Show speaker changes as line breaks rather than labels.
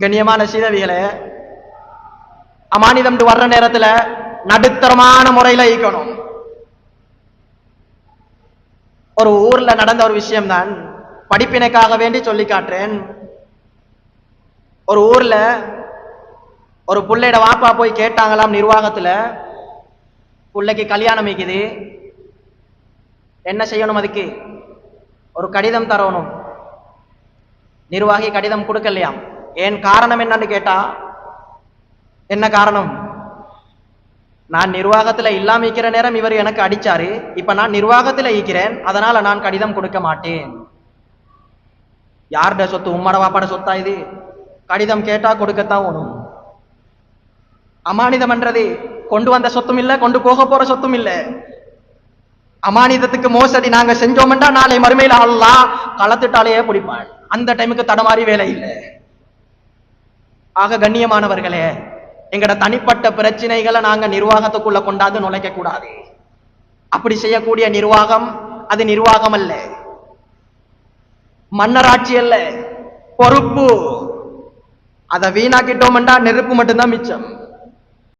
கண்ணியமான சீதவிகளே அமானிதம் வர்ற நேரத்தில் நடுத்தரமான முறையில் ஈக்கணும் ஒரு ஊர்ல நடந்த ஒரு விஷயம்தான் படிப்பினைக்காக வேண்டி சொல்லி காட்டுறேன். ஒரு ஊர்ல ஒரு பிள்ளையோட வாப்பா போய் கேட்டாங்களாம் நிர்வாகத்துல பிள்ளைக்கு கல்யாணம் வைக்குது. என்ன செய்யணும் அதுக்கு? ஒரு கடிதம் தரணும். நிர்வாகி கடிதம் கொடுக்கலையாம். ஏன் காரணம் என்னன்னு கேட்டா என்ன காரணம்? நான் நிர்வாகத்தில் இல்லாமல் இருக்கிற நேரம் இவர் எனக்கு அடிச்சாரு. இப்ப நான் நிர்வாகத்தில் இருக்கிறேன். அதனால நான் கடிதம் கொடுக்க மாட்டேன். யார்ட சொத்து? உம்மட வாப்பாட சொத்தா இது? கடிதம் கேட்டா கொடுக்கத்தான் வேணும் அமானிதம் என்றது கொண்டு வந்த சொத்தும் இல்லை கொண்டு போக போற சொத்தும் இல்லை. அமானிதத்துக்கு மோசடி நாங்க செஞ்சோம்டா நாளை மறுமையில் ஆளலாம் களத்துட்டாலேயே பிடிப்பாள் அந்த டைமுக்கு தடமாறி வேலை இல்லை. ஆக கண்ணியமானவர்களே எங்கட தனிப்பட்ட பிரச்சனைகளை நாங்க நிர்வாகத்துக்குள்ள கொண்டாந்து நுழைக்க கூடாது. அப்படி செய்யக்கூடிய நிர்வாகம் அது நிர்வாகம் அல்ல. மன்னராட்சி அல்ல. பொறுப்பு. அதை வீணாக்கிட்டோம்டா நெருப்பு மட்டும்தான் மிச்சம்.